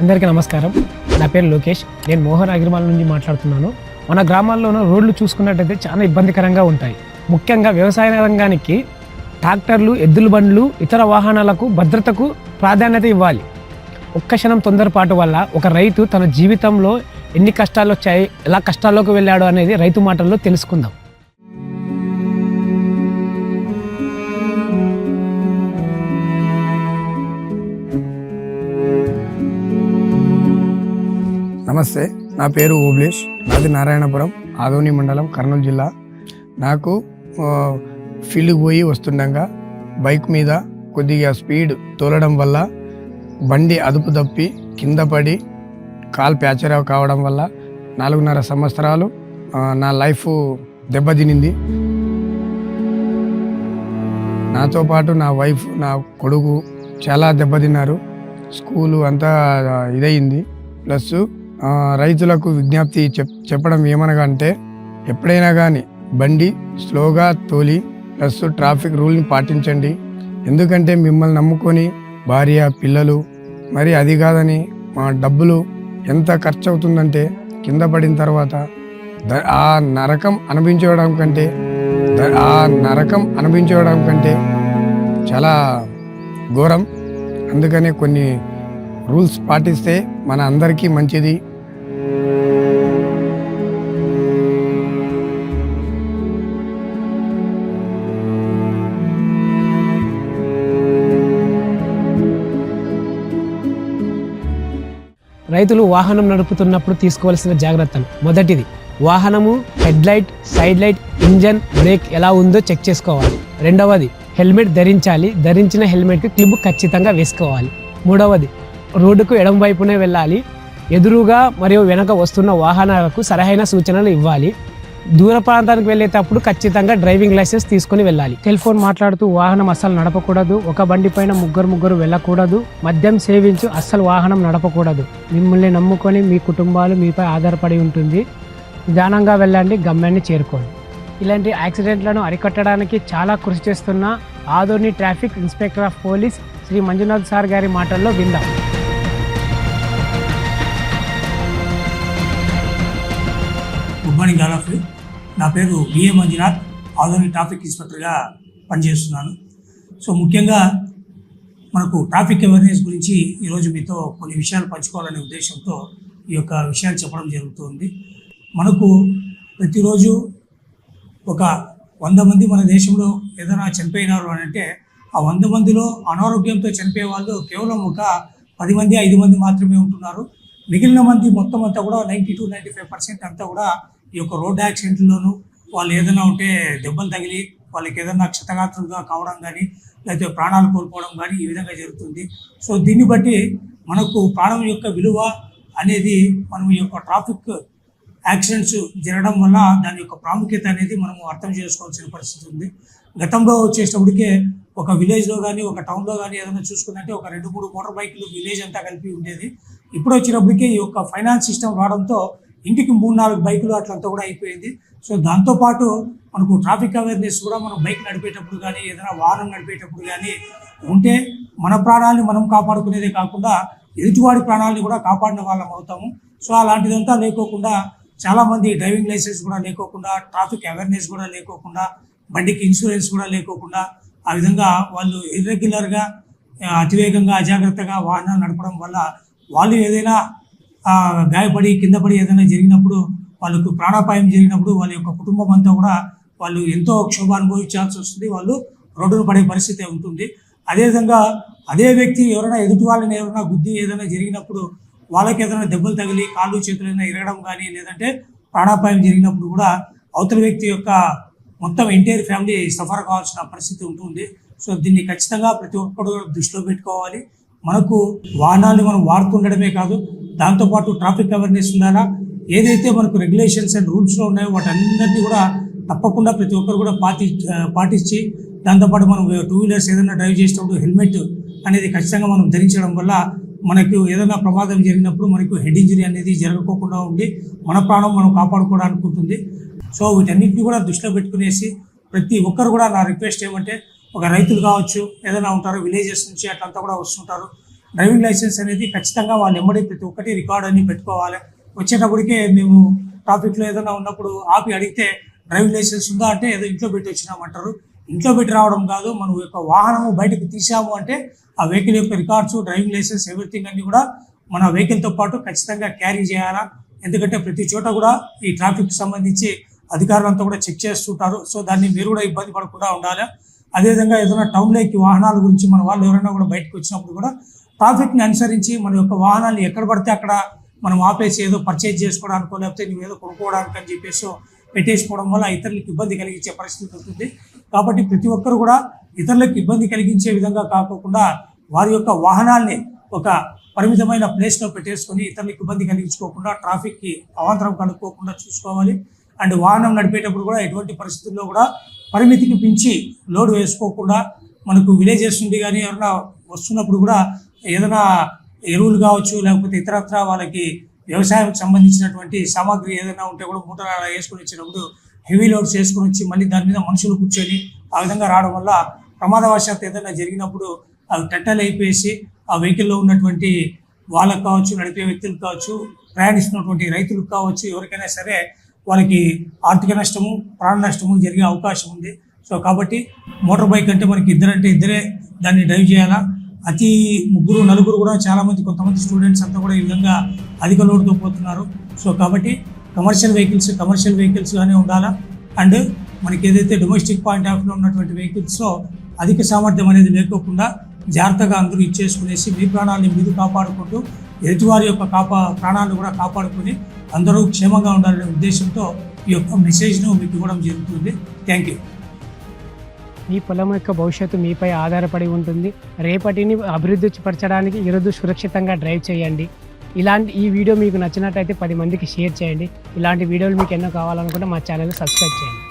అందరికీ నమస్కారం. నా పేరు లోకేష్. నేను మోహన్ అగ్రిమాల్ నుంచి మాట్లాడుతున్నాను. మన గ్రామాల్లోనూ రోడ్లు చూసుకున్నట్టయితే చాలా ఇబ్బందికరంగా ఉంటాయి. ముఖ్యంగా వ్యవసాయ రంగానికి ట్రాక్టర్లు ఎద్దుల బండ్లు ఇతర వాహనాలకు భద్రతకు ప్రాధాన్యత ఇవ్వాలి. ఒక్క క్షణం తొందరపాటు వల్ల ఒక రైతు తన జీవితంలో ఎన్ని కష్టాలు వచ్చాయి ఎలా కష్టాల్లోకి వెళ్ళాడు అనేది రైతు మాటల్లో తెలుసుకుందాం. నమస్తే నా పేరు ఓబ్లేష్ నాది నారాయణపురం ఆదోని మండలం కర్నూలు జిల్లా. నాకు ఫీల్డ్కి పోయి వస్తుండగా బైక్ మీద కొద్దిగా స్పీడ్ తోలడం వల్ల బండి అదుపు తప్పి కింద పడి కాల్ ప్యాచర్ కావడం వల్ల నాలుగున్నర సంవత్సరాలు నా లైఫ్ దెబ్బతినింది. నాతో పాటు నా వైఫ్ నా కొడుకు చాలా దెబ్బతిన్నారు. స్కూలు అంతా ఇదయింది. ప్లస్ రైతులకు విజ్ఞప్తి చెప్ చెప్పడం ఏమనగా అంటే ఎప్పుడైనా కానీ బండి స్లోగా తోలి ప్లస్ ట్రాఫిక్ రూల్ని పాటించండి. ఎందుకంటే మిమ్మల్ని నమ్ముకొని భార్య పిల్లలు మరి అది కాదని మా డబ్బులు ఎంత ఖర్చు అవుతుందంటే కింద పడిన తర్వాత ఆ నరకం అనిపించడం కంటే ఆ నరకం అనిపించడం కంటే చాలా ఘోరం. అందుకనే కొన్ని రూల్స్ పాటిస్తే మన అందరికీ మంచిది. రైతులు వాహనం నడుపుతున్నప్పుడు తీసుకోవాల్సిన జాగ్రత్తలు. మొదటిది వాహనము head light side light engine brake ఎలా ఉందో చెక్ చేసుకోవాలి. రెండవది హెల్మెట్ ధరించాలి. ధరించిన హెల్మెట్కి క్లిబ్ ఖచ్చితంగా వేసుకోవాలి. మూడవది రోడ్డుకు ఎడం వైపునే వెళ్ళాలి. ఎదురుగా మరియు వెనక వస్తున్న వాహనాలకు సరైన సూచనలు ఇవ్వాలి. దూర ప్రాంతానికి వెళ్ళేటప్పుడు ఖచ్చితంగా డ్రైవింగ్ లైసెన్స్ తీసుకుని వెళ్ళాలి. సెల్ ఫోన్ మాట్లాడుతూ వాహనం అస్సలు నడపకూడదు. ఒక బండి పైన ముగ్గురు ముగ్గురు వెళ్ళకూడదు. మద్యం సేవించు అస్సలు వాహనం నడపకూడదు. మిమ్మల్ని నమ్ముకొని మీ కుటుంబాలు మీపై ఆధారపడి ఉంటుంది. నిదానంగా వెళ్ళండి గమ్యాన్ని చేరుకోండి. ఇలాంటి యాక్సిడెంట్లను అరికట్టడానికి చాలా కృషి చేస్తున్న Adoni traffic inspector of police Shri Manjunath sir గారి మాటల్లో విందాం. Good morning all of you నా పేరు బిఏ మంజునాథ్. ఆధునిక ట్రాఫిక్ ఇన్స్పెక్టర్గా పనిచేస్తున్నాను. సో ముఖ్యంగా మనకు ట్రాఫిక్ అవేర్నెస్ గురించి ఈరోజు మీతో కొన్ని విషయాలు పంచుకోవాలనే ఉద్దేశంతో ఈ యొక్క విషయాలు చెప్పడం జరుగుతుంది. మనకు ప్రతిరోజు ఒక వంద మంది మన దేశంలో ఏదైనా చనిపోయినారు అని అంటే ఆ వంద మందిలో అనారోగ్యంతో చనిపోయే వాళ్ళు కేవలం ఒక పది మంది ఐదు మంది మాత్రమే ఉంటున్నారు. మిగిలిన మంది మొత్తం అంతా కూడా ninety to ninety five percent అంతా కూడా ఈ యొక్క రోడ్ యాక్సిడెంట్లోనూ వాళ్ళు ఏదైనా ఉంటే దెబ్బలు తగిలి వాళ్ళకి ఏదైనా క్షతగాత్రులుగా కావడం కానీ లేకపోతే ప్రాణాలు కోల్పోవడం కానీ ఈ విధంగా జరుగుతుంది. సో దీన్ని బట్టి మనకు ప్రాణం యొక్క విలువ అనేది మనం ఈ యొక్క ట్రాఫిక్ యాక్సిడెంట్స్ జరగడం వల్ల దాని యొక్క ప్రాముఖ్యత అనేది మనము అర్థం చేసుకోవాల్సిన పరిస్థితి ఉంది. గతంలో వచ్చేటప్పటికే ఒక విలేజ్లో కానీ ఒక టౌన్లో కానీ ఏదైనా చూసుకుందంటే ఒక రెండు మూడు మోటార్ బైక్లు విలేజ్ అంతా కలిపి ఉండేది. ఇప్పుడు వచ్చినప్పటికీ ఈ యొక్క ఫైనాన్స్ సిస్టమ్ రావడంతో ఇంటికి మూడు నాలుగు బైకులు అట్లంతా కూడా అయిపోయింది. సో దాంతోపాటు మనకు ట్రాఫిక్ అవేర్నెస్ కూడా మనం బైక్ నడిపేటప్పుడు కానీ ఏదైనా వాహనం నడిపేటప్పుడు కానీ ఉంటే మన ప్రాణాలని మనం కాపాడుకునేదే కాకుండా ఎదుటివాడి ప్రాణాలని కూడా కాపాడిన వాళ్ళం అవుతాము. సో అలాంటిదంతా లేకోకుండా చాలామంది డ్రైవింగ్ లైసెన్స్ కూడా లేకోకుండా ట్రాఫిక్ అవేర్నెస్ కూడా లేకోకుండా బండికి ఇన్సూరెన్స్ కూడా లేకోకుండా ఆ విధంగా వాళ్ళు ఇర్రెగ్యులర్గా అతివేగంగా అజాగ్రత్తగా వాహనాలు నడపడం వల్ల వాళ్ళు ఏదైనా గాయపడి కింద పడి ఏదైనా జరిగినప్పుడు వాళ్ళకు ప్రాణాపాయం జరిగినప్పుడు వాళ్ళ యొక్క కుటుంబం అంతా కూడా వాళ్ళు ఎంతో క్షోభ అనుభవించాల్సి వస్తుంది. వాళ్ళు రోడ్డును పడే పరిస్థితి ఉంటుంది. అదేవిధంగా అదే వ్యక్తి ఎవరైనా ఎదుటి వాళ్ళని ఎవరైనా గుద్ది ఏదైనా జరిగినప్పుడు వాళ్ళకి ఏదైనా దెబ్బలు తగిలి కాళ్ళు చేతులు ఏదైనా ఇరగడం కానీ లేదంటే ప్రాణాపాయం జరిగినప్పుడు కూడా అవతల వ్యక్తి యొక్క మొత్తం ఎంటైర్ ఫ్యామిలీ సఫర్ కావాల్సిన పరిస్థితి ఉంటుంది. సో దీన్ని ఖచ్చితంగా ప్రతి ఒక్కరు దృష్టిలో పెట్టుకోవాలి. మనకు వాహనాలు మనం వాడుతుండడమే కాదు దాంతోపాటు ట్రాఫిక్ అవేర్నెస్ ఉండాలా? ఏదైతే మనకు రెగ్యులేషన్స్ అండ్ రూల్స్లో ఉన్నాయో వాటన్నిటిని కూడా తప్పకుండా ప్రతి ఒక్కరు కూడా పాటి పాటించి దాంతోపాటు మనం టూ వీలర్స్ ఏదైనా డ్రైవ్ చేసేటప్పుడు హెల్మెట్ అనేది ఖచ్చితంగా మనం ధరించడం వల్ల మనకు ఏదైనా ప్రమాదం జరిగినప్పుడు మనకు హెడ్ ఇంజరీ అనేది జరగకోకుండా ఉండి మన ప్రాణం మనం కాపాడుకోవడానికి ఉంటుంది. సో వీటన్నిటిని కూడా దృష్టిలో పెట్టుకునేసి ప్రతి ఒక్కరు కూడా నా రిక్వెస్ట్ ఏమంటే ఒక రైతులు కావచ్చు ఏదైనా ఉంటారు విలేజెస్ నుంచి అట్లంతా కూడా వస్తుంటారు. డ్రైవింగ్ లైసెన్స్ అనేది ఖచ్చితంగా వాళ్ళు ఎమ్మడి ప్రతి ఒక్కటి రికార్డ్ అని పెట్టుకోవాలి. వచ్చేటప్పటికే మేము ట్రాఫిక్లో ఏదైనా ఉన్నప్పుడు ఆపి అడిగితే డ్రైవింగ్ లైసెన్స్ ఉందా అంటే ఏదో ఇంట్లో పెట్టి వచ్చినామంటారు. ఇంట్లో పెట్టి రావడం కాదు మనం యొక్క వాహనము బయటకు తీసాము అంటే ఆ వెహికల్ యొక్క రికార్డ్స్ డ్రైవింగ్ లైసెన్స్ ఎవ్రీథింగ్ అన్ని కూడా మన వెహికల్తో పాటు ఖచ్చితంగా క్యారీ చేయాలా. ఎందుకంటే ప్రతి చోట కూడా ఈ ట్రాఫిక్ సంబంధించి అధికారులంతా కూడా చెక్ చేస్తుంటారు. సో దాన్ని మీరు కూడా ఇబ్బంది పడకుండా ఉండాలి. అదేవిధంగా ఏదైనా టౌన్లోకి వాహనాల గురించి మన వాళ్ళు ఎవరైనా కూడా బయటకు వచ్చినప్పుడు కూడా ట్రాఫిక్ని అనుసరించి మన యొక్క వాహనాన్ని ఎక్కడ పడితే అక్కడ మనం ఆపేసి ఏదో పర్చేజ్ చేసుకోవడానికో లేకపోతే నువ్వు ఏదో కొనుక్కోవడానికి అని చెప్పేసి పెట్టేసుకోవడం వల్ల ఇతరులకు ఇబ్బంది కలిగించే పరిస్థితి ఉంటుంది. కాబట్టి ప్రతి ఒక్కరు కూడా ఇతరులకు ఇబ్బంది కలిగించే విధంగా కాకుండా వారి యొక్క వాహనాల్ని ఒక పరిమితమైన ప్లేస్లో పెట్టేసుకొని ఇతరులకు ఇబ్బంది కలిగించుకోకుండా ట్రాఫిక్కి అవాంతరం కనుక్కోకుండా చూసుకోవాలి. అండ్ వాహనం నడిపేటప్పుడు కూడా ఎటువంటి పరిస్థితుల్లో కూడా పరిమితికి పెంచి లోడ్ వేసుకోకుండా మనకు విలేజెస్ నుండి కానీ ఎవరైనా వస్తున్నప్పుడు కూడా ఏదైనా ఎరువులు కావచ్చు లేకపోతే ఇతరత్ర వాళ్ళకి వ్యవసాయానికి సంబంధించినటువంటి సామాగ్రి ఏదైనా ఉంటే కూడా మూటలు అలా వేసుకొని వచ్చినప్పుడు హెవీ లోడ్స్ వేసుకొని వచ్చి మళ్ళీ దాని మీద మనుషులు కూర్చొని ఆ విధంగా రావడం వల్ల ప్రమాదవశాత్తు ఏదైనా జరిగినప్పుడు అవి టెట్టలు అయిపోయేసి ఆ వెహికల్లో ఉన్నటువంటి వాళ్ళకు కావచ్చు నడిపే వ్యక్తులకు కావచ్చు ప్రయాణిస్తున్నటువంటి రైతులకు కావచ్చు ఎవరికైనా సరే వాళ్ళకి ఆర్థిక నష్టము ప్రాణ నష్టము జరిగే అవకాశం ఉంది. సో కాబట్టి మోటార్ బైక్ అంటే మనకి ఇద్దరంటే ఇద్దరే దాన్ని డ్రైవ్ చేయాలా? అతి ముగ్గురు నలుగురు కూడా చాలామంది కొంతమంది స్టూడెంట్స్ అంతా కూడా ఈ విధంగా అధిక లోడ్తో పోతున్నారు. సో కాబట్టి కమర్షియల్ వెహికల్స్ కమర్షియల్ వెహికల్స్ కానీ ఉండాలా? అండ్ మనకి ఏదైతే డొమెస్టిక్ పాయింట్ ఆఫ్ వ్యూలో ఉన్నటువంటి వెహికల్స్లో అధిక సామర్థ్యం అనేది లేకోకుండా జాగ్రత్తగా అందరూ ఇచ్చేసుకునేసి మీ ప్రాణాలని మీరు కాపాడుకుంటూ ఎదుటివారి యొక్క కాపా ప్రాణాలను కూడా కాపాడుకొని అందరూ క్షేమంగా ఉండాలనే ఉద్దేశంతో ఈ యొక్క మెసేజ్ను మీకు ఇవ్వడం జరుగుతుంది. థ్యాంక్ యూ మీ పొలం యొక్క భవిష్యత్తు మీపై ఆధారపడి ఉంటుంది. రేపటిని అభివృద్ధి పరచడానికి ఈరోజు సురక్షితంగా డ్రైవ్ చేయండి. ఇలాంటి ఈ వీడియో మీకు నచ్చినట్టయితే పది మందికి షేర్ చేయండి. ఇలాంటి వీడియోలు మీకు ఎన్నో కావాలనుకుంటే మా ఛానల్ సబ్స్క్రైబ్ చేయండి.